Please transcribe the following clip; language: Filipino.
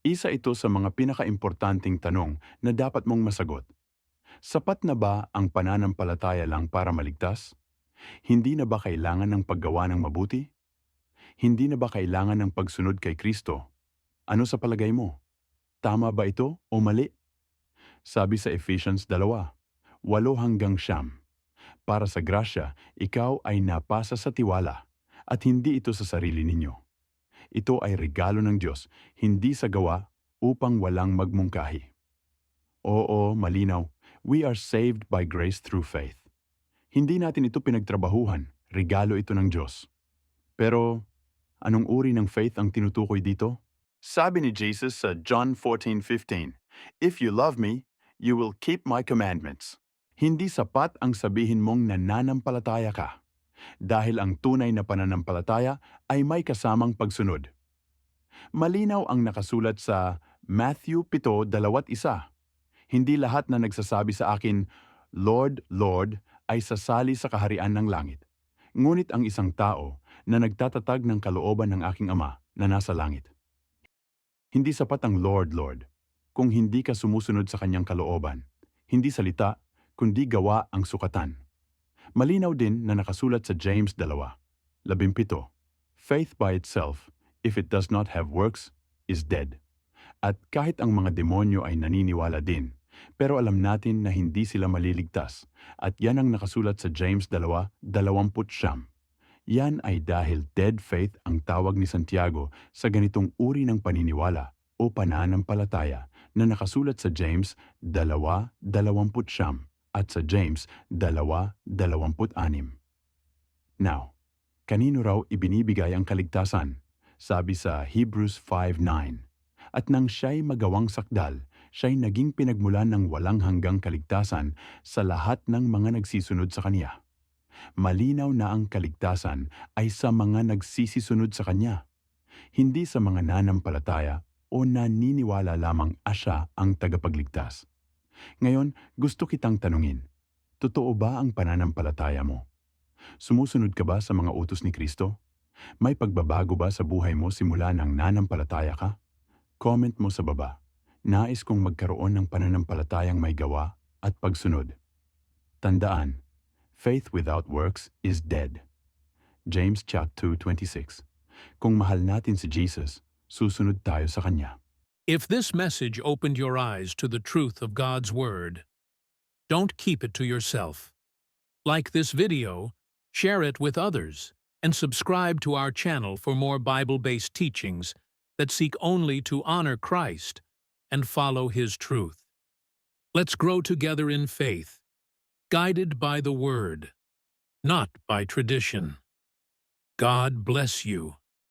Isa ito sa mga pinakaimportanting tanong na dapat mong masagot. Sapat na ba ang pananampalataya lang para maligtas? Hindi na ba kailangan ng paggawa ng mabuti? Hindi na ba kailangan ng pagsunod kay Kristo? Ano sa palagay mo? Tama ba ito o mali? Sabi sa Ephesians 2, 8 hanggang siyam. Para sa grasya, ikaw ay napasa sa tiwala at hindi ito sa sarili ninyo. Ito ay regalo ng Diyos, hindi sa gawa upang walang magmungkahi. Oo, malinaw, we are saved by grace through faith. Hindi natin ito pinagtrabahuhan, regalo ito ng Diyos. Pero, anong uri ng faith ang tinutukoy dito? Sabi ni Jesus sa John 14:15, If you love me, you will keep my commandments. Hindi sapat ang sabihin mong nananampalataya ka dahil ang tunay na pananampalataya ay may kasamang pagsunod. Malinaw ang nakasulat sa Matthew 7:21. Hindi lahat na nagsasabi sa akin, Lord, Lord, ay sasali sa kaharian ng langit. Ngunit ang isang tao na nagtatatag ng kalooban ng aking Ama na nasa langit. Hindi sapat ang Lord, Lord, kung hindi ka sumusunod sa kanyang kalooban. Hindi salita, kundi gawa ang sukatan. Malinaw din na nakasulat sa James 2, 17, Faith by itself, if it does not have works, is dead. At kahit ang mga demonyo ay naniniwala din, pero alam natin na hindi sila maliligtas, at yan ang nakasulat sa James 2, 20 Yan ay dahil dead faith ang tawag ni Santiago sa ganitong uri ng paniniwala o pananampalataya na nakasulat sa James 2.20 at sa James 2.26. Now, kanino raw ibinibigay ang kaligtasan? Sabi sa Hebrews 5.9. At nang siya'y magawang sakdal, siya'y naging pinagmulan ng walang hanggang kaligtasan sa lahat ng mga nagsisunod sa Kanya. Malinaw na ang kaligtasan ay sa mga nagsisisunod sa Kanya, hindi sa mga nanampalataya o naniniwala lamang asya ang tagapagligtas. Ngayon, gusto kitang tanungin, totoo ba ang pananampalataya mo? Sumusunod ka ba sa mga utos ni Kristo? May pagbabago ba sa buhay mo simula nang nanampalataya ka? Comment mo sa baba. Nais kong magkaroon ng pananampalatayang may gawa at pagsunod. Tandaan, faith without works is dead. James 2.26 Kung mahal natin si Jesus, susunod tayo sa Kanya. If this message opened your eyes to the truth of God's Word, don't keep it to yourself. Like this video, share it with others, and subscribe to our channel for more Bible-based teachings that seek only to honor Christ and follow His truth. Let's grow together in faith, guided by the Word, not by tradition. God bless you.